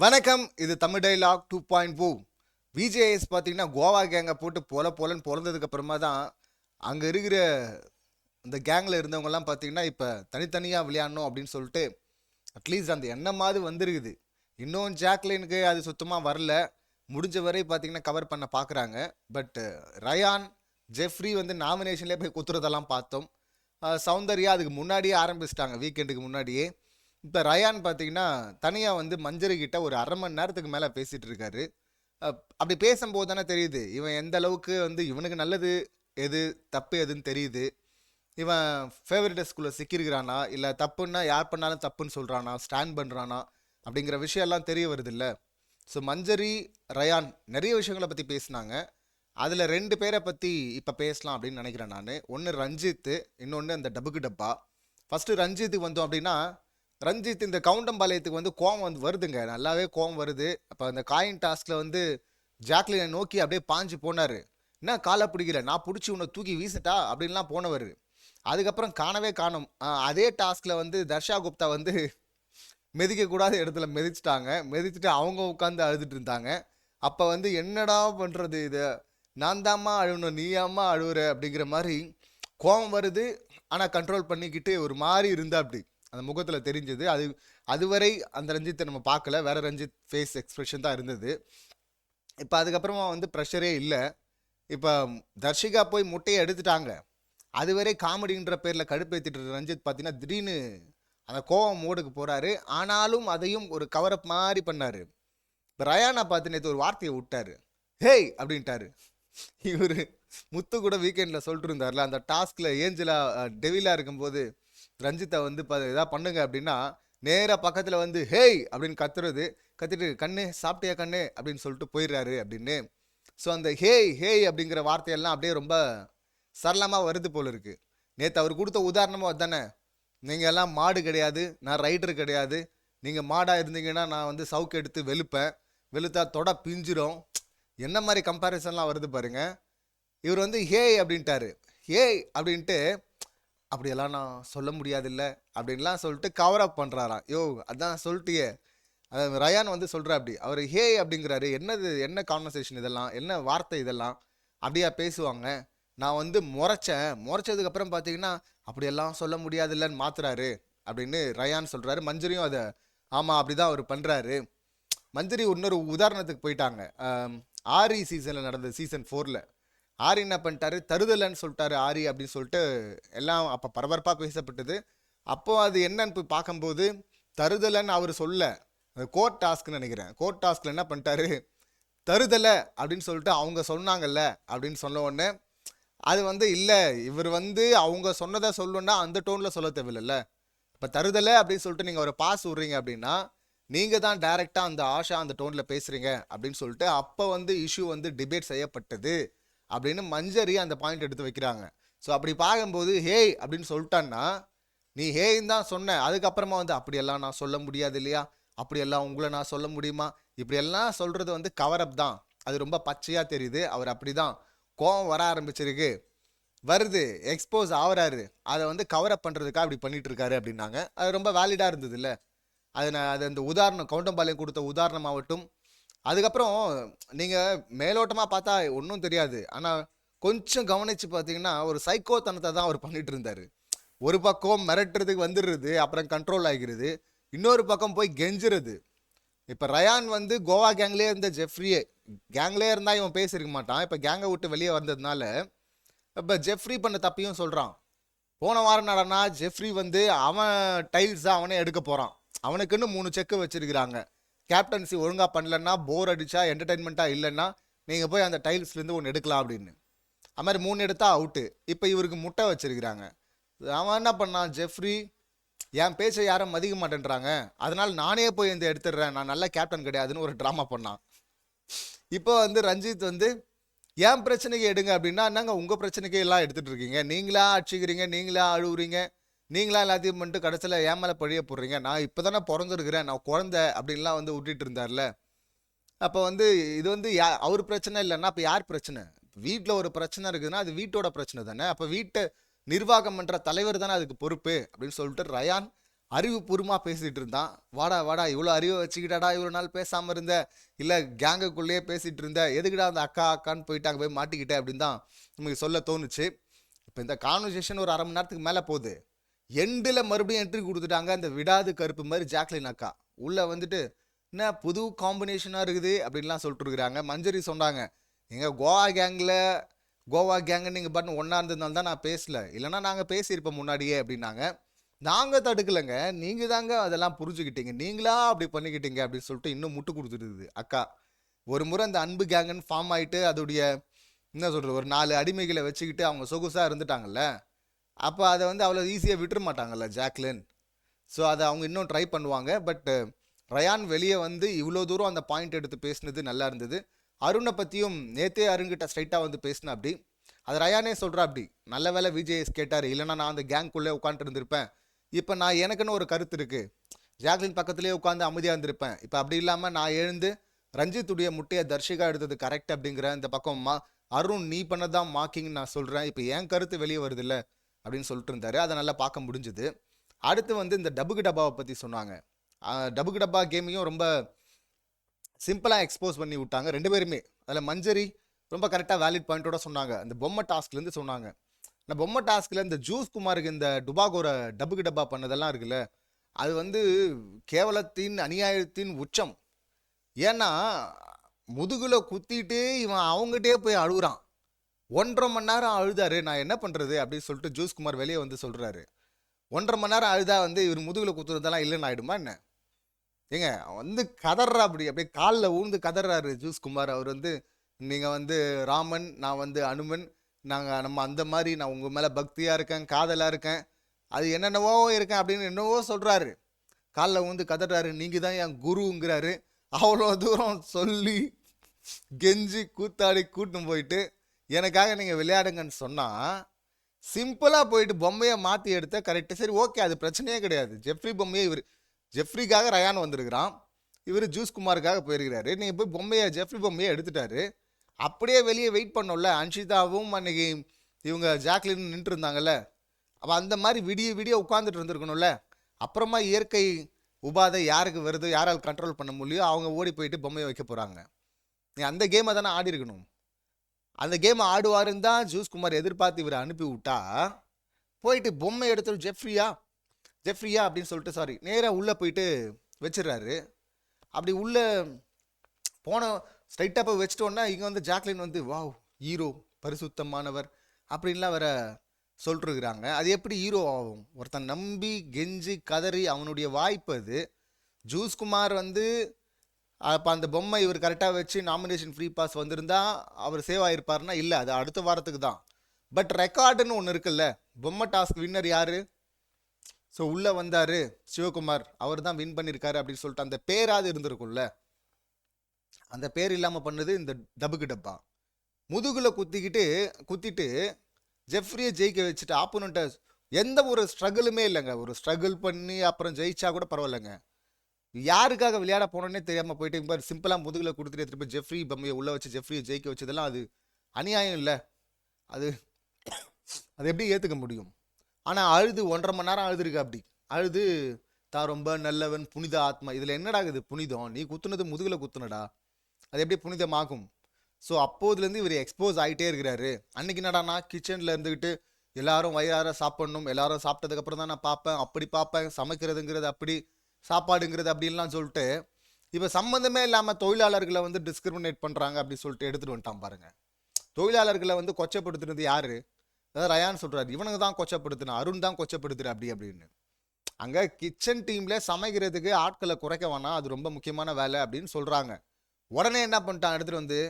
வணக்கம் இது Tamil dialogue two point O VJS பார்த்தீங்கன்னா கோவா கேங்கை போட்டு போல போலன்னு பிறந்ததுக்கு அப்புறமா தான் அங்கே இருக்கிற இந்த கேங்கில் இருந்தவங்கலாம் பார்த்தீங்கன்னா இப்போ தனித்தனியாக விளையாடணும் அப்படின்னு சொல்லிட்டு அட்லீஸ்ட் அந்த எண்ணமாவது வந்திருக்குது. இன்னும் ஜாக்லினுக்கு அது சுத்தமாக வரல. முடிஞ்ச வரை பார்த்தீங்கன்னா கவர் பண்ண பார்க்குறாங்க பட் ரயான் ஜெஃப்ரி வந்து நாமினேஷன்லேயே போய் குத்துறதெல்லாம் பார்த்தோம். சௌந்தர்யா அதுக்கு முன்னாடியே ஆரம்பிச்சிட்டாங்க வீக்கெண்டுக்கு முன்னாடியே. இப்போ ரயான் பார்த்தீங்கன்னா தனியாக வந்து மஞ்சரிக்கிட்ட ஒரு அரை மணி நேரத்துக்கு மேலே பேசிகிட்டு இருக்காரு. அப்படி பேசும்போது தானே தெரியுது. இவன் எந்த அளவுக்கு வந்து இவனுக்கு நல்லது எது தப்பு எதுன்னு தெரியுது. இவன் ஃபேவரட் ஸ்கூலில் சிக்கியிருக்கிறானா? இல்லை தப்புன்னா யார் பண்ணாலும் தப்புன்னு சொல்கிறானா ஸ்டாண்ட் பண்ணுறானா அப்படிங்கிற விஷயம்லாம் தெரிய வருது இல்லை ஸோ மஞ்சரி ரயான் நிறைய விஷயங்களை பற்றி பேசினாங்க. அதில் ரெண்டு பேரை பற்றி இப்போ பேசலாம் அப்படின்னு நினைக்கிறேன் நான். ஒன்று ரஞ்சித்து இன்னொன்று அந்த டபுக்கு டப்பா. ஃபஸ்ட்டு ரஞ்சித்துக்கு வந்தோம் அப்படின்னா ரஞ்சித் இந்த கவுண்டம்பாளையத்துக்கு வந்து கோவம் வந்து வருதுங்க. நல்லாவே கோவம் வருது. அப்போ அந்த காயின் டாஸ்கில் வந்து ஜாக்லினை நோக்கி அப்படியே பாஞ்சு போனார். என்ன காலை பிடிக்கிற நான் பிடிச்சி உன்னை தூக்கி வீசட்டா? அப்படின்லாம் போனவர். அதுக்கப்புறம் காணவே காணும். அதே டாஸ்கில் வந்து தர்ஷா குப்தா வந்து மிதிக்கக்கூடாத இடத்துல மிதிச்சிட்டாங்க. மிதிச்சுட்டு அவங்க உட்காந்து அழுதுட்டு இருந்தாங்க. அப்போ வந்து என்னடா பண்ணுறது இது? நான் தாம்மா அழுவணும். நீயாம்மா அழுவுற? அப்படிங்கிற மாதிரி கோபம் வருது. ஆனால் கண்ட்ரோல் பண்ணிக்கிட்டு ஒரு மாதிரி இருந்தா அப்படி அந்த முகத்தில் தெரிஞ்சது. அது அதுவரை அந்த ரஞ்சித்தை நம்ம பார்க்கல. வேற ரஞ்சித் ஃபேஸ் எக்ஸ்பிரஷன் தான் இருந்தது. இப்போ அதுக்கப்புறமா வந்து ப்ரெஷரே இல்லை. இப்போ தர்ஷிகா போய் முட்டையை எடுத்துட்டாங்க. அதுவரை காமெடின்ற பேரில் கடுப்பேற்றிட்டு ரஞ்சித் பார்த்தீங்கன்னா திடீர்னு அந்த கோவம் மூடுக்கு போகிறாரு ஆனாலும் அதையும் ஒரு கவரப் மாதிரி பண்ணார். இப்போ ரயானா பார்த்து நேற்று ஒரு வார்த்தையை விட்டார். ஹேய்! அப்படின்ட்டாரு. இவர் முத்து கூட வீக்கெண்டில் சொல்லிட்டு இருந்தார்ல அந்த டாஸ்கில் ஏஞ்சலா டெவிலாக இருக்கும்போது ரஞ்சித்தை வந்து இப்போ எதாவது பண்ணுங்க அப்படின்னா நேராக பக்கத்தில் வந்து ஹேய்! அப்படின்னு கத்துறது கத்திட்டு கண்ணு சாப்பிட்டியா கண்ணு? அப்படின்னு சொல்லிட்டு போயிடுறாரு அப்படின்னு. ஸோ அந்த ஹேய் ஹேய்! அப்படிங்கிற வார்த்தையெல்லாம் அப்படியே ரொம்ப சரளமாக வருது போல இருக்கு. நேற்று அவர் கொடுத்த உதாரணமாக அதுதானே. நீங்கள் எல்லாம் மாடு கிடையாது நான் ரைடர் கிடையாது. நீங்கள் மாடாக இருந்தீங்கன்னா நான் வந்து சவுக்கு எடுத்து வெளுப்பேன். வெளுத்தா தொட பிஞ்சிரும். என்ன மாதிரி கம்பேரிசன்லாம் வருது பாருங்கள் இவர் வந்து ஹேய்! அப்படின்ட்டாரு. ஹேய்! அப்படின்ட்டு அப்படியெல்லாம் நான் சொல்ல முடியாதில்ல அப்படின்லாம் சொல்லிட்டு கவர் அப் பண்ணுறாராம் யோ அதான் சொல்லிட்டியே. அது ரயான் வந்து சொல்கிற அப்படி. அவர் ஹேய் அப்படிங்கிறாரு. என்னது? என்ன கான்வர்சேஷன் இதெல்லாம்? என்ன வார்த்தை இதெல்லாம்? அப்படியா பேசுவாங்க. நான் வந்து முறைச்சேன். முறைச்சதுக்கப்புறம் பார்த்தீங்கன்னா அப்படியெல்லாம் சொல்ல முடியாதுல்லன்னு மாத்துறாரு. அப்படின்னு ரயான் சொல்கிறாரு மஞ்சரியும் அதை ஆமாம் அப்படி தான் அவர் பண்ணுறாரு மஞ்சரி இன்னொரு உதாரணத்துக்கு போயிட்டாங்க. ஆரி சீசனில் நடந்த சீசன் ஃபோரில் ஆரி என்ன பண்ணிட்டாரு? தருதலைன்னு சொல்லிட்டாரு ஆரி அப்படின்னு சொல்லிட்டு எல்லாம் அப்போ பரபரப்பாக பேசப்பட்டது. அப்போது அது என்னன்னு போய் பார்க்கும்போது தருதலைன்னு அவர் சொல்ல கோர்ட் டாஸ்க்னு நினைக்கிறேன். கோர்ட் டாஸ்கில் என்ன பண்ணிட்டாரு? தருதலை அப்படின்னு சொல்லிட்டு அவங்க சொன்னாங்கல்ல அப்படின்னு சொன்ன உடனே அது வந்து இல்லை இவர் வந்து அவங்க சொன்னதை சொல்லணும்னா அந்த டோனில் சொல்ல தேவையில்லைல்ல. இப்போ தருதலை அப்படின்னு சொல்லிட்டு நீங்கள் ஒரு பாஸ் விட்றீங்க அப்படின்னா நீங்கள் தான் டைரெக்டாக அந்த ஆஷா அந்த டோனில் பேசுகிறீங்க அப்படின்னு சொல்லிட்டு அப்போ வந்து இஷ்யூ வந்து டிபேட் செய்யப்பட்டது. அப்படின்னு மஞ்சரி அந்த பாயிண்ட் எடுத்து வைக்கிறாங்க. ஸோ அப்படி பார்க்கும்போது ஹேய் அப்படின்னு சொல்லிட்டான்னா நீ ஹேன்னு தான் சொன்ன. அதுக்கப்புறமா வந்து அப்படியெல்லாம் நான் சொல்ல முடியாது இல்லையா? அப்படியெல்லாம் உங்களை நான் சொல்ல முடியுமா? இப்படியெல்லாம் சொல்கிறது வந்து கவரப் தான். அது ரொம்ப பச்சையாக தெரியுது. அவர் அப்படி தான் கோவம் வர ஆரம்பிச்சிருக்கு. வருது. எக்ஸ்போஸ் ஆகிறாரு. அதை வந்து கவரப் பண்ணுறதுக்காக அப்படி பண்ணிகிட்டு இருக்காரு அப்படின்னாங்க. அது ரொம்ப வேலிடாக இருந்தது இல்லை. அது நான் அது அந்த உதாரணம் கவுண்டம்பாளையம் கொடுத்த உதாரணமாகட்டும் அதுக்கப்புறம் நீங்கள் மேலோட்டமாக பார்த்தா ஒன்றும் தெரியாது. ஆனால் கொஞ்சம் கவனித்து பார்த்தீங்கன்னா ஒரு சைக்கோத்தனத்தை தான் அவர் பண்ணிட்டு இருந்தார். ஒரு பக்கம் மிரட்டுறதுக்கு வந்துடுறது அப்புறம் கண்ட்ரோல் ஆகிடுது இன்னொரு பக்கம் போய் கெஞ்சுறது. இப்போ ரயான் வந்து கோவா கேங்லேயே இருந்த ஜெஃப்ரியே கேங்லேயே இருந்தால் இவன் பேசியிருக்க மாட்டான். இப்போ கேங்கை விட்டு வெளியே வந்ததுனால இப்போ ஜெஃப்ரி பண்ண தப்பையும் சொல்கிறான் போன வாரம் நடனா ஜெஃப்ரி வந்து அவன் டைல்ஸ் தான் அவனே எடுக்க போகிறான் அவனுக்குன்னு மூணு செக்கு வச்சுருக்கிறாங்க. கேப்டன்சி ஒழுங்காக பண்ணலன்னா போர் அடித்தா என்டர்டைன்மெண்ட்டாக இல்லைன்னா நீங்கள் போய் அந்த டைல்ஸ்லேருந்து ஒன்று எடுக்கலாம் அப்படின்னு. அது மாதிரி மூணு எடுத்தால் அவுட்டு இப்போ இவருக்கு முட்டை வச்சிருக்கிறாங்க. அவன் என்ன பண்ணான்? ஜெஃப்ரி என் பேச்சை யாரும் மதிக்க மாட்டேன்றாங்க. அதனால் நானே போய் இந்த எடுத்துடுறேன். நான் நல்ல கேப்டன் கிடையாதுன்னு ஒரு ட்ராமா பண்ணான். இப்போ வந்து ரஞ்சித் வந்து என் பிரச்சனைக்கு எடுங்க அப்படின்னா என்னங்க உங்கள் பிரச்சனைக்கு எல்லாம் எடுத்துகிட்டு இருக்கீங்க? நீங்களா அடிச்சுக்கிறீங்க? நீங்களா அழுவுறீங்க? நீங்களா எல்லாத்தையும் பண்ணிட்டு கடைசியில் ஏன் மேலே பழிய போடுறீங்க. நான் இப்போ தானே பிறந்திருக்கிறேன். நான் குழந்த அப்படின்லாம் வந்து விட்டுட்டு இருந்தார்ல. அப்போ வந்து இது வந்து யா அவர் பிரச்சனை இல்லைன்னா அப்போ யார் பிரச்சனை? வீட்டில் ஒரு பிரச்சனை இருக்குதுன்னா அது வீட்டோட பிரச்சனை தானே. அப்போ வீட்டை நிர்வாகம் பண்ணுற தலைவர் தானே அதுக்கு பொறுப்பு அப்படின்னு சொல்லிட்டு ரயான் அறிவுபூர்வமாக பேசிகிட்டு இருந்தான். வாடா வாடா இவ்வளோ அறிவை வச்சுக்கிட்டாடா இவ்வளோ நாள் பேசாமல் இருந்த. இல்லை கேங்குக்குள்ளேயே பேசிகிட்டு இருந்த. எதுக்குடா அந்த அக்கா அக்கான்னு போயிட்டு அங்கே போய் மாட்டிக்கிட்டேன் அப்படின்னு தான் நமக்கு சொல்ல தோணுச்சு. இப்போ இந்த கான்வர்சேஷன் ஒரு அரை மணி நேரத்துக்கு மேலே போகுது. எண்டில் மறுபடியும் என்ட்ரி கொடுத்துட்டாங்க. அந்த விடாது கருப்பு மாதிரி ஜாக்லின் அக்கா. உள்ளே வந்துட்டு என்ன புது காம்பினேஷனாக இருக்குது? அப்படின்லாம் சொல்லிட்டு இருக்கிறாங்க மஞ்சரி சொன்னாங்க எங்கள் கோவா கேங்கில் கோவா கேங்கு நீங்கள் பாட்டு ஒன்றா இருந்ததுனால தான் நான் பேசல. இல்லைன்னா நாங்கள் பேசியிருப்போம் முன்னாடியே அப்படின்னாங்க. நாங்கள் தடுக்கலைங்க. நீங்கள் தாங்க அதெல்லாம் புரிஞ்சுக்கிட்டீங்க. நீங்களா அப்படி பண்ணிக்கிட்டீங்க அப்படின்னு சொல்லிட்டு இன்னும் முட்டு கொடுத்துருக்குது அக்கா. ஒரு முறை அந்த அன்பு கேங்குன்னு ஃபார்ம் ஆகிட்டு அதோடைய என்ன சொல்கிறது ஒரு நாலு அடிமைகளை வச்சுக்கிட்டு அவங்க சொகுசாக இருந்துட்டாங்கல்ல? அப்போ அதை வந்து அவ்வளோ ஈஸியாக விட்டுற மாட்டாங்கல்ல ஜாக்லின். ஸோ அதை அவங்க இன்னும் ட்ரை பண்ணுவாங்க. பட் ரயான் வெளியே வந்து இவ்வளோ தூரம் அந்த பாயிண்ட் எடுத்து பேசினது நல்லா இருந்தது. அருணை பற்றியும் நேத்தே அருண்கிட்ட ஸ்ட்ரைட்டாக வந்து பேசின அப்படி. அது ரயானே சொல்கிறா அப்படி. நல்ல வேலை விஜேஎஸ் கேட்டார். இல்லைன்னா நான் அந்த கேங்குள்ளே உட்காந்துருந்துருப்பேன் இப்போ நான் எனக்குன்னு ஒரு கருத்து இருக்குது ஜாக்லின் பக்கத்துலேயே உட்காந்து அமைதியாக இருந்திருப்பேன். இப்போ அப்படி இல்லாமல் நான் எழுந்து ரஞ்சித்துடைய முட்டையை தர்ஷிகா எடுத்தது கரெக்ட் அப்படிங்கிற இந்த பக்கம் மா அருண் நீ பண்ணதான் மாக்கிங் நான் சொல்கிறேன் இப்போ என் கருத்து வெளியே வருதுல்ல. அப்படின்னு சொல்லிட்டு இருந்தாரு. அதை நல்லா பார்க்க முடிஞ்சுது. அடுத்து வந்து இந்த டபுக்கு டப்பாவை பற்றி சொன்னாங்க. டபுக்கு டப்பா கேமையும் ரொம்ப சிம்பிளாக எக்ஸ்போஸ் பண்ணி விட்டாங்க. ரெண்டு பேருமே. அதில் மஞ்சரி ரொம்ப கரெக்டாக வேலிட் பாயிண்ட்டோட சொன்னாங்க. அந்த பொம்மை டாஸ்க்லேருந்து சொன்னாங்க. இந்த பொம்மை டாஸ்கில் இந்த ஜூஸ் குமாருக்கு இந்த டுபாகோரை டபுக்கு டப்பா பண்ணதெல்லாம் இருக்குல்ல அது வந்து கேவலத்தின் அநியாயத்தின் உச்சம். ஏன்னா முதுகில் குத்திட்டு இவன் அவங்ககிட்டயே போய் அழுகுறான். ஒன்றரை மணி நேரம் அழுதாரு நான் என்ன பண்ணுறது அப்படின்னு சொல்லிட்டு ஜூஸ்குமார் வெளியே வந்து சொல்கிறாரு ஒன்றரை மணி நேரம் அழுதா வந்து இவர் முதுகில் குத்துறதெல்லாம் இல்லைன்னு ஆயிடுமா என்ன? ஏங்க அவன் வந்து கதறா அப்படி அப்படியே காலில் ஊழ்ந்து கதறாரு ஜூஸ் குமார் அவர் வந்து நீங்கள் வந்து ராமன் நான் வந்து அனுமன் நாங்கள் நம்ம அந்த மாதிரி நான் உங்கள் மேலே பக்தியாக இருக்கேன் காதலாக இருக்கேன் அது என்னென்னவோ இருக்கேன் அப்படின்னு என்னவோ சொல்கிறாரு காலில் வந்து கதறாரு நீங்கள் தான் என் குருங்கிறாரு. அவ்வளோ தூரம் சொல்லி கெஞ்சி கூத்தாடி கூட்டின்னு போயிட்டு எனக்காக நீங்கள் விளையாடுங்கன்னு சொன்னால் சிம்பிளாக போயிட்டு பொம்மையை மாற்றி எடுத்த கரெக்டு சரி ஓகே அது பிரச்சனையே கிடையாது. ஜெஃப்ரி பொம்மையை இவர் ஜெஃப்ரிக்காக ரயான் வந்திருக்கிறான். இவர் ஜூஸ் குமாருக்காக போயிருக்கிறாரு. நீங்கள் போய் பொம்மையை ஜெஃப்ரி பொம்மையை எடுத்துட்டாரு. அப்படியே வெளியே வெயிட் பண்ணோம்ல. அன்ஷிதாவும் அன்னைக்கு இவங்க ஜாக்லின் நின்று இருந்தாங்கல்ல. அப்போ அந்த மாதிரி விடிய விடிய உட்காந்துட்டு இருந்திருக்கணும்ல. அப்புறமா இயற்கை உபாதை யாருக்கு வருது யாரால் கண்ட்ரோல் பண்ண முடியும் அவங்க ஓடி போயிட்டு பொம்மையை வைக்க போகிறாங்க நீ அந்த கேமை தானே ஆடி இருக்கணும் அந்த கேமை ஆடுவாருன்னு தான் ஜூஸ் குமார் எதிர்பார்த்து இவரை அனுப்பி விட்டா போயிட்டு பொம்மை எடுத்துட்டு ஜெஃப்ரியா ஜெஃப்ரியா அப்படின்னு சொல்லிட்டு சாரி நேராக உள்ளே போயிட்டு வச்சிடுறாரு. அப்படி உள்ளே போன ஸ்ட்ரைட்டாக போய் வச்சிட்டோன்னா இங்கே வந்து ஜாக்லின் வந்து வாவ் ஹீரோ பரிசுத்தமானவர் அப்படின்லாம் வேற சொல்லிட்டுருக்குறாங்க அது எப்படி ஹீரோ ஆகும்? ஒருத்தன் நம்பி கெஞ்சி கதறி அவனுடைய வாய்ப்பு அது. ஜூஸ் குமார் வந்து அப்போ அந்த பொம்மை இவர் கரெக்டாக வச்சு நாமினேஷன் ஃப்ரீ பாஸ் வந்திருந்தா அவர் சேவ் ஆகிருப்பார்னா இல்லை அது அடுத்த வாரத்துக்கு தான். பட் ரெக்கார்டுன்னு ஒன்று இருக்குல்ல பொம்மை டாஸ்க் வின்னர் யார்? ஸோ உள்ளே வந்தார் சிவகுமார். அவர் தான் வின் பண்ணியிருக்காரு அப்படின்னு சொல்லிட்டு அந்த பேராது இருந்திருக்கும்ல. அந்த பேர் இல்லாமல் பண்ணது இந்த டபுக்கு டப்பா. முதுகில் குத்திக்கிட்டு குத்திட்டு ஜெஃப்ரியை ஜெயிக்க வச்சுட்டு ஆப்போனண்ட்டை எந்த ஒரு ஸ்ட்ரகிளுமே இல்லைங்க. ஒரு ஸ்ட்ரகிள் பண்ணி அப்புறம் ஜெயிச்சா கூட பரவாயில்லைங்க. யாருக்காக விளையாட போனோன்னே தெரியாமல் போயிட்டு இப்போ சிம்பிளாக முதுகில் கொடுத்துட்டு திருப்பி ஜெஃப்ரி பம்மையை உள்ளே வச்சு ஜெஃப்ரியை ஜெயிக்க வச்சதெல்லாம் அது அநியாயம் இல்லை. அது அது எப்படி ஏற்றுக்க முடியும்? ஆனால் அழுது ஒன்றரை மணி நேரம் அழுதுருக்கு அப்படி. அழுது தான் ரொம்ப நல்லவன் புனித ஆத்மா. இதில் என்னடா இது புனிதம்? நீ குத்துனது முதுகில் குத்துனடா. அது எப்படி புனிதமாகும்? ஸோ அப்போதுலேருந்து இவர் எக்ஸ்போஸ் ஆகிட்டே இருக்கிறாரு. அன்னைக்கு என்னடானா கிச்சனில் இருந்துக்கிட்டு எல்லாரும் வயிறார சாப்பிடணும் எல்லாரும் சாப்பிட்டதுக்கப்புறம் தான் நான் பார்ப்பேன். அப்படி பார்ப்பேன். சமைக்கிறதுங்கிறது அப்படி. சாப்பாடுங்கிறது அப்படின்லாம் சொல்லிட்டு இப்போ சம்மந்தமே இல்லாமல் தொழிலாளர்களை வந்து டிஸ்கிரிமினேட் பண்ணுறாங்க அப்படின்னு சொல்லிட்டு எடுத்துகிட்டு வந்துட்டான் பாருங்கள் தொழிலாளர்களை வந்து கொச்சப்படுத்துனது யார்? அதாவது ரயான் சொல்கிறார் இவனுங்க தான் கொச்சப்படுத்தினா அருண் தான் கொச்சப்படுத்துற அப்படி அப்படின்னு. அங்கே கிச்சன் டீமில் சமைக்கிறதுக்கு ஆட்களை குறைக்க வேணாம் அது ரொம்ப முக்கியமான வேலை அப்படின்னு சொல்கிறாங்க உடனே என்ன பண்ணிட்டான் எடுத்துகிட்டு வந்து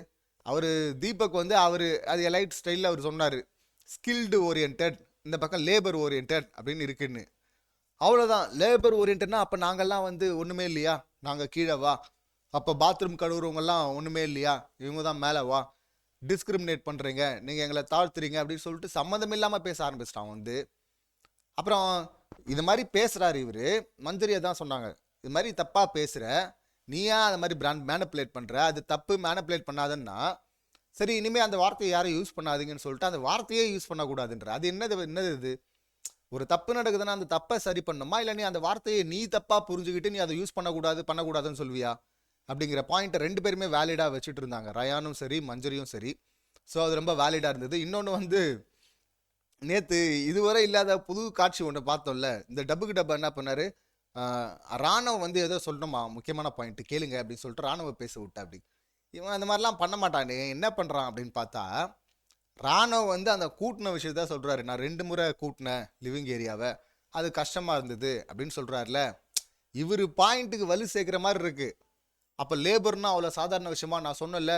அவர் தீபக் வந்து அவர் அது எலைட் ஸ்டைலில் அவர் சொன்னார் ஸ்கில்டு ஓரியன்ட் இந்த பக்கம் லேபர் ஓரியன்ட் அப்படின்னு இருக்குன்னு. அவ்வளோதான் லேபர் ஓரியன்ட்னா அப்போ நாங்கள்லாம் வந்து ஒன்றுமே இல்லையா? நாங்கள் கீழே வா. அப்போ பாத்ரூம் கழுவுறவங்கெல்லாம் ஒன்றுமே இல்லையா? இவங்க தான் மேலே வா. டிஸ்கிரிமினேட் பண்ணுறீங்க நீங்கள் எங்களை தாழ்த்துறீங்க அப்படின்னு சொல்லிட்டு சம்மந்தம் இல்லாமல் பேச ஆரம்பிச்சிட்டான் வந்து. அப்புறம் இது மாதிரி பேசுகிறாரு இவர். மந்திரியை தான் சொன்னாங்க. இது மாதிரி தப்பாக பேசுகிற நீயா அது மாதிரி பிராண்ட் மேனப்புலேட் பண்ணுற அது தப்பு மேனப்புலேட் பண்ணாதன்னா சரி இனிமேல் அந்த வார்த்தையை யாரும் யூஸ் பண்ணாதீங்கன்னு சொல்லிட்டு அந்த வார்த்தையே யூஸ் பண்ணக்கூடாதுன்ற அது என்னது என்னது இது? ஒரு தப்பு நடக்குதுன்னா அந்த தப்பை சரி பண்ணணுமா? இல்லை நீ அந்த வார்த்தையை நீ தப்பாக புரிஞ்சுக்கிட்டு நீ அதை யூஸ் பண்ணக்கூடாது பண்ணக்கூடாதுன்னு சொல்வியா அப்படிங்கிற பாயிண்ட்டை ரெண்டு பேருமே வேலிடாக வச்சுட்டு இருந்தாங்க. ரயானும் சரி மஞ்சரியும் சரி. ஸோ அது ரொம்ப வேலிடாக இருந்தது. இன்னொன்று வந்து நேற்று இதுவரை இல்லாத புது காட்சி ஒன்று பார்த்தோம்ல. இந்த டப்புக்கு டப்பு என்ன பண்ணார்? ராணுவ ராணுவம் வந்து ஏதோ சொல்லணுமா? முக்கியமான பாயிண்ட் கேளுங்க அப்படின்னு சொல்லிட்டு ராணுவ பேச விட்டா அப்படி. இவன் அந்த மாதிரிலாம் பண்ண மாட்டானே. என்ன பண்ணுறான் அப்படின்னு பார்த்தா ராணுவம் வந்து அந்த கூட்டின விஷயத்த சொல்கிறாரு நான் ரெண்டு முறை கூட்டினேன் லிவிங் ஏரியாவை அது கஷ்டமாக இருந்தது அப்படின்னு சொல்கிறாருல இவர் பாயிண்ட்டுக்கு வலு சேர்க்குற மாதிரி இருக்குது அப்போ லேபர்னா அவ்வளோ சாதாரண விஷயமா நான் சொன்னல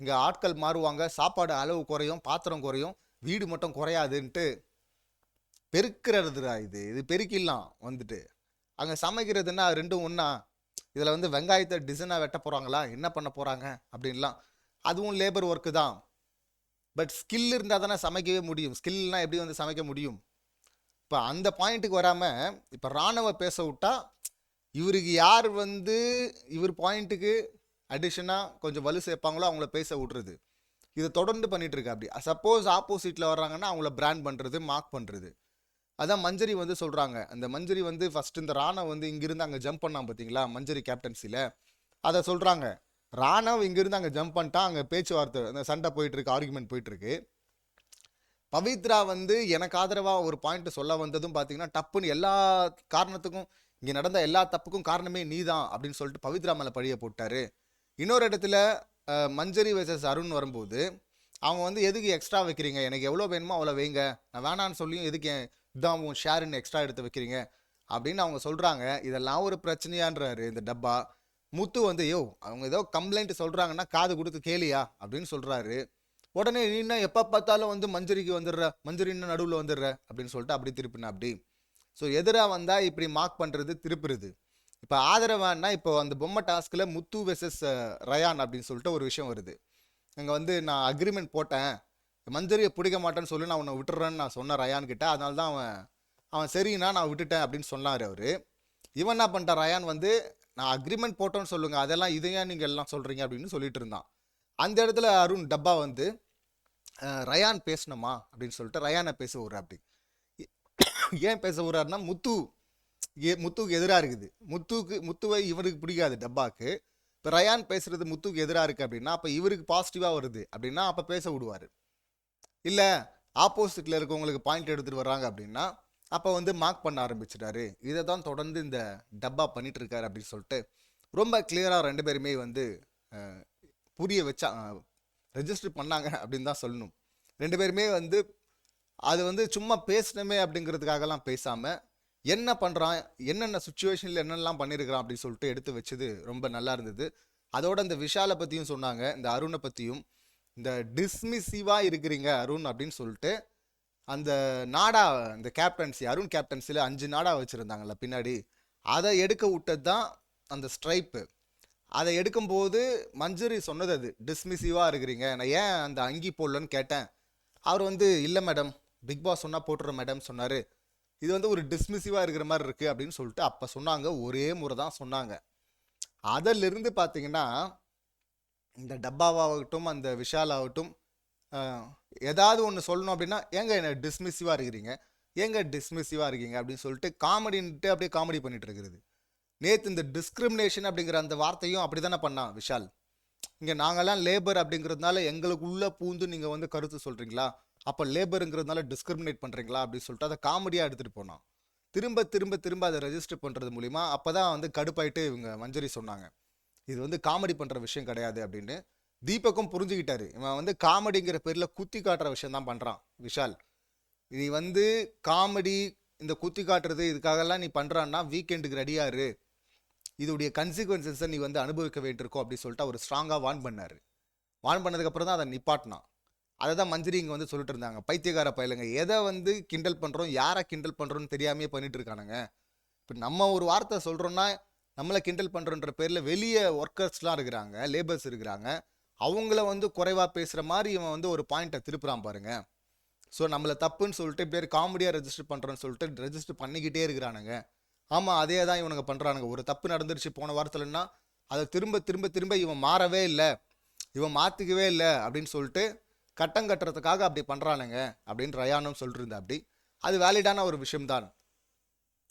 இங்கே ஆட்கள் மாறுவாங்க. சாப்பாடு அளவு குறையும் பாத்திரம் குறையும். வீடு மட்டும் குறையாதுன்ட்டு பெருக்கிறதுடா இது. இது பெருக்கிடலாம் வந்துட்டு. அங்கே சமைக்கிறதுன்னா ரெண்டும் ஒன்றா இதில் வந்து வெங்காயத்தை டிசைனாக வெட்ட போகிறாங்களா என்ன பண்ண போகிறாங்க அப்படின்லாம். அதுவும் லேபர் ஒர்க்கு தான். பட் ஸ்கில் இருந்தால் தானே சமைக்கவே முடியும். ஸ்கில்னால் எப்படி வந்து சமைக்க முடியும்? இப்போ அந்த பாயிண்ட்டுக்கு வராமல் இப்போ ராணுவ பேச விட்டா இவருக்கு யார் வந்து இவர் பாயிண்ட்டுக்கு அடிஷனாக கொஞ்சம் வலு சேர்ப்பாங்களோ அவங்கள பேச விட்றது இதை தொடர்ந்து பண்ணிகிட்ருக்கு அப்படி சப்போஸ் ஆப்போசிட்டில் வர்றாங்கன்னா அவங்கள பிராண்ட் பண்ணுறது மார்க் பண்ணுறது அதான் மஞ்சரி வந்து சொல்கிறாங்க அந்த மஞ்சரி வந்து ஃபஸ்ட்டு இந்த ராணவ் வந்து இங்கேருந்து அங்கே ஜம்ப் பண்ணான் பார்த்தீங்களா மஞ்சரி கேப்டன்சியில் அதை சொல்கிறாங்க ராணவ் இங்கேருந்து அங்கே ஜம்ப் பண்ணிட்டா அங்கே பேச்சுவார்த்தை அந்த சண்டை போயிட்டுருக்கு ஆர்குமெண்ட் போயிட்டுருக்கு. பவித்ரா வந்து எனக்கு ஆதரவாக ஒரு பாயிண்ட் சொல்ல வந்ததும் பார்த்தீங்கன்னா டப்புன்னு எல்லா காரணத்துக்கும் இங்கே நடந்த எல்லா தப்புக்கும் காரணமே நீ தான் அப்படின்னு சொல்லிட்டு பவித்ரா மேலே பழிய போட்டாரு. இன்னொரு இடத்துல மஞ்சரி வெர்சஸ் அருண் வரும்போது அவங்க வந்து எதுக்கு எக்ஸ்ட்ரா வைக்கிறீங்க? எனக்கு எவ்வளோ வேணுமோ அவ்வளோ வைங்க. நான் வேணான்னு சொல்லியும் எதுக்கு இதான் உன் ஷேருன்னு எக்ஸ்ட்ரா எடுத்து வைக்கிறீங்க? அப்படின்னு அவங்க சொல்கிறாங்க இதெல்லாம் ஒரு பிரச்சனையான்றாரு இந்த டப்பா. முத்து வந்து யோ அவங்க ஏதோ கம்ப்ளைண்ட் சொல்கிறாங்கன்னா காது கொடுத்து கேளியா? அப்படின்னு சொல்கிறாரு உடனே நீனா எப்போ பார்த்தாலும் வந்து மஞ்சரிக்கு வந்துடுற? மஞ்சரின்னு நடுவில் வந்துடுற? அப்படின்னு சொல்லிட்டு அப்படி திருப்பினா அப்படி. ஸோ எதிராக வந்தால் இப்படி மார்க் பண்ணுறது திருப்புறது. இப்போ ஆதரவான்னா இப்போ அந்த பொம்மை டாஸ்கில் முத்து வெர்சஸ் ரயான் அப்படின்னு சொல்லிட்டு ஒரு விஷயம் வருது. அங்கே வந்து நான் அக்ரிமெண்ட் போட்டேன். மஞ்சரியை பிடிக்க மாட்டேன்னு சொல்லி நான் உன்னை விட்டுறேன்னு நான் சொன்னேன் ரயான் கிட்ட அதனால தான் அவன் அவன் சரினா நான் விட்டுட்டேன் அப்படின்னு சொன்னார் அவர். இவன் என்ன பண்ணிட்டான்? ரயான் வந்து நான் அக்ரிமெண்ட் போட்டோன்னு சொல்லுங்க அதெல்லாம் இதையா நீங்கள் எல்லாம் சொல்கிறீங்க அப்படின்னு சொல்லிட்டு இருந்தான். அந்த இடத்துல அருண் டப்பா வந்து ரயான் பேசணுமா? அப்படின்னு சொல்லிட்டு ரயானை பேச விட்ற அப்படி ஏன் பேச விட்றாருன்னா முத்து ஏ முத்துக்கு எதிராக இருக்குது. முத்துக்கு முத்துவை இவருக்கு பிடிக்காது டப்பாக்கு இப்போ ரயான் பேசுறது முத்துக்கு எதிராக இருக்குது அப்படின்னா அப்போ இவருக்கு பாசிட்டிவாக வருது அப்படின்னா அப்போ பேச விடுவார். இல்லை ஆப்போசிட்டில் இருக்கவங்களுக்கு பாயிண்ட் எடுத்துகிட்டு வர்றாங்க அப்படின்னா அப்போ வந்து மார்க் பண்ண ஆரம்பிச்சிட்டாரு. இதை தான் தொடர்ந்து இந்த டப்பா பண்ணிட்டு இருக்காரு அப்படின்னு சொல்லிட்டு ரொம்ப கிளியராக ரெண்டு பேருமே வந்து புரிய வச்சா ரெஜிஸ்டர் பண்ணாங்க அப்படின்னு தான் சொல்லணும். ரெண்டு பேருமே வந்து அது வந்து சும்மா பேசணுமே அப்படிங்கிறதுக்காகலாம் பேசாமல் என்ன பண்ணுறான் என்னென்ன சுச்சுவேஷனில் என்னென்னலாம் பண்ணியிருக்கிறான் அப்படின்னு சொல்லிட்டு எடுத்து வச்சது ரொம்ப நல்லா இருந்தது. அதோட இந்த விஷாலை பற்றியும் சொன்னாங்க இந்த அருணை பற்றியும் இந்த டிஸ்மிசிவாக இருக்கிறீங்க அருண் அப்படின்னு சொல்லிட்டு அந்த நாடா அந்த கேப்டன்சி அருண் கேப்டன்சியில் அஞ்சு நாடா வச்சுருந்தாங்கல்ல பின்னாடி அதை எடுக்க விட்டது தான் அந்த ஸ்ட்ரைப்பு அதை எடுக்கும்போது மஞ்சரி சொன்னது அது டிஸ்மிசிவாக இருக்கிறீங்க. நான் ஏன் அந்த அங்கி போடலன்னு கேட்டேன். அவர் வந்து இல்லை மேடம் பிக் பாஸ் சொன்னால் போட்டுற மேடம் சொன்னார். இது வந்து ஒரு டிஸ்மிசிவாக இருக்கிற மாதிரி இருக்குது அப்படின்னு சொல்லிட்டு அப்போ சொன்னாங்க. ஒரே முறை தான் சொன்னாங்க. அதிலிருந்து பார்த்தீங்கன்னா இந்த டப்பாவாகட்டும் அந்த விஷால் ஆகட்டும் ஏதாவது ஒன்று சொல்லணும் அப்படின்னா ஏங்க என்ன டிஸ்மிஸிவாக இருக்கிறீங்க? ஏங்க டிஸ்மிஸிவாக இருக்கீங்க? அப்படின்னு சொல்லிட்டு காமெடின்ட்டு அப்படியே காமெடி பண்ணிட்டு இருக்கிறது. நேற்று இந்த டிஸ்கிரிமினேஷன் அப்படிங்கிற அந்த வார்த்தையும் அப்படி தானே பண்ணான் விஷால்? இங்கே நாங்கள்லாம் லேபர் அப்படிங்கிறதுனால எங்களுக்குள்ளே பூந்து நீங்கள் வந்து கருத்து சொல்கிறீங்களா அப்போ லேபருங்கிறதுனால டிஸ்கிரிமினேட் பண்ணுறீங்களா அப்படின்னு சொல்லிட்டு அதை காமெடியாக எடுத்துகிட்டு போனான். திரும்ப திரும்ப திரும்ப அதை ரெஜிஸ்டர் பண்ணுறது மூலிமா அப்போ தான் வந்து கடுப்பாயிட்டு இவங்க மஞ்சரி சொன்னாங்க. இது வந்து காமெடி பண்ணுற விஷயம் கிடையாது அப்படின்னு. தீபக்கும் புரிஞ்சுக்கிட்டாரு. இவன் வந்து காமெடிங்கிற பேரில் குத்தி காட்டுற விஷயம் தான் பண்ணுறான் விஷால். நீ வந்து காமெடி இந்த குத்தி காட்டுறது இதுக்காகலாம் நீ பண்ணுறான்னா வீக்கெண்டுக்கு ரெடியாரு இதோடைய கன்சிக்வன்சஸை நீ வந்து அனுபவிக்க வேண்டியிருக்கோம் அப்படின்னு சொல்லிட்டு அவர் ஸ்ட்ராங்காக வார்ன் பண்ணார். வார்ன் பண்ணதுக்கப்புறம் தான் அதை நிப்பாட்டினான். அதை தான் மஞ்சரி இங்கே வந்து சொல்லிட்டு இருந்தாங்க. பைத்தியக்கார பயலுங்க எதை வந்து கிண்டல் பண்ணுறோம் யாரை கிண்டல் பண்ணுறோன்னு தெரியாமையே பண்ணிட்டு இருக்கானுங்க. இப்போ நம்ம ஒரு வார்த்தை சொல்கிறோன்னா நம்மளை கிண்டல் பண்ணுறோன்ற பேரில் வெளியே ஒர்க்கர்ஸ்லாம் இருக்கிறாங்க லேபர்ஸ் இருக்கிறாங்க. அவங்கள வந்து குறைவாக பேசுகிற மாதிரி இவன் வந்து ஒரு பாயிண்ட்டை திருப்புறான் பாருங்க. ஸோ நம்மளை தப்புன்னு சொல்லிட்டு பேர் காமெடியாக ரெஜிஸ்டர் பண்ணுறோன்னு சொல்லிட்டு ரெஜிஸ்டர் பண்ணிக்கிட்டே இருக்கிறானுங்க. ஆமாம் அதே தான் இவனுங்க பண்ணுறானுங்க ஒரு தப்பு நடந்துருச்சு போன வாரத்துலன்னா அதை திரும்ப திரும்ப திரும்ப இவன் மாறவே இல்லை. இவன் மாற்றிக்கவே இல்லை அப்படின்னு சொல்லிட்டு கட்டம் கட்டுறதுக்காக அப்படி பண்ணுறானுங்க அப்படின்னு ரயானும் சொல்லிட்டு அப்படி அது வேலிடான ஒரு விஷயம்தான்.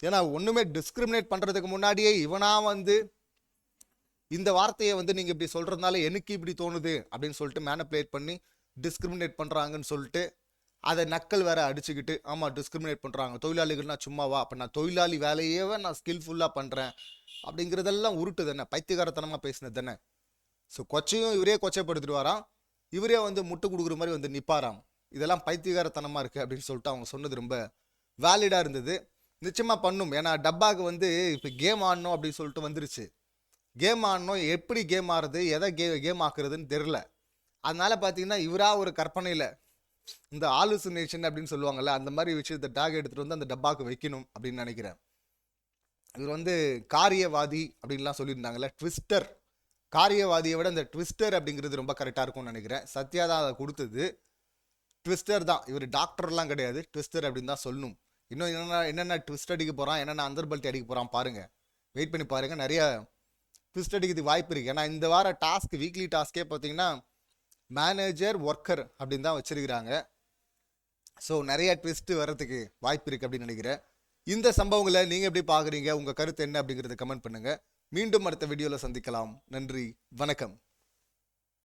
ஏன்னா ஒன்றுமே டிஸ்கிரிமினேட் பண்ணுறதுக்கு முன்னாடியே இவனாக வந்து இந்த வார்த்தையை வந்து நீங்கள் இப்படி சொல்கிறதுனால எனக்கு இப்படி தோணுது அப்படின்னு சொல்லிட்டு மேனப்ளேட் பண்ணி டிஸ்கிரிமினேட் பண்ணுறாங்கன்னு சொல்லிட்டு அதை நக்கல் வேற அடிச்சுக்கிட்டு ஆமாம் டிஸ்கிரிமினேட் பண்ணுறாங்க தொழிலாளிகள்னா சும்மாவா அப்போ நான் தொழிலாளி வேலையவே நான் ஸ்கில்ஃபுல்லாக பண்ணுறேன் அப்படிங்கிறதெல்லாம் உருட்டு தானே பைத்தியகாரத்தனமாக பேசினது தானே? ஸோ கொச்சையும் இவரே கொச்சைப்படுத்திடுவாராம். இவரே வந்து முட்டு கொடுக்குற மாதிரி வந்து நிப்பாராம். இதெல்லாம் பைத்தியகாரத்தனமாக இருக்குது அப்படின்னு சொல்லிட்டு அவங்க சொன்னது ரொம்ப வேலிடாக இருந்தது. நிச்சயமாக பண்ணும். ஏன்னா டப்பாக்கு வந்து இப்போ கேம் ஆடணும் அப்படின்னு சொல்லிட்டு வந்துருச்சு. கேம் ஆடணும். எப்படி கேம் ஆடுறது? எதை கே கேம் ஆக்குறதுன்னு தெரில அதனால் பார்த்தீங்கன்னா இவராக ஒரு கற்பனையில் இந்த ஆலுசினேஷன் அப்படின்னு சொல்லுவாங்கள்ல அந்த மாதிரி விஷயத்தை டாக் எடுத்துகிட்டு வந்து அந்த டப்பாக்கு வைக்கணும் அப்படின்னு நினைக்கிறேன். இவர் வந்து காரியவாதி அப்படின்லாம் சொல்லியிருந்தாங்கல்ல ட்விஸ்டர் காரியவாதியை விட இந்த ட்விஸ்டர் அப்படிங்கிறது ரொம்ப கரெக்டாக இருக்கும்னு நினைக்கிறேன். சத்யா தான் அதை கொடுத்தது. ட்விஸ்டர் தான். இவர் டாக்டர்லாம் கிடையாது. ட்விஸ்டர் அப்படின்னு தான் சொல்லணும். இன்னும் என்னென்ன என்னென்ன ட்விஸ்ட் அடிக்க போகிறான் என்னென்ன அந்தர்பல்ட்டி அடிக்க போகிறான் பாருங்கள் வெயிட் பண்ணி பாருங்கள் நிறைய ட்விஸ்ட் அடிக்கிறது வாய்ப்பு இருக்குது ஏன்னா இந்த வார டாஸ்க் வீக்லி டாஸ்க்கே பார்த்தீங்கன்னா மேனேஜர் ஒர்க்கர் அப்படின்னு தான் வச்சிருக்கிறாங்க. ஸோ நிறைய ட்விஸ்ட்டு வர்றதுக்கு வாய்ப்பு இருக்குது அப்படின்னு நினைக்கிறேன். இந்த சம்பவங்களை நீங்கள் எப்படி பார்க்குறீங்க உங்கள் கருத்து என்ன அப்படிங்கிறத கமெண்ட் பண்ணுங்கள் மீண்டும் அடுத்த வீடியோவில் சந்திக்கலாம். நன்றி. வணக்கம்.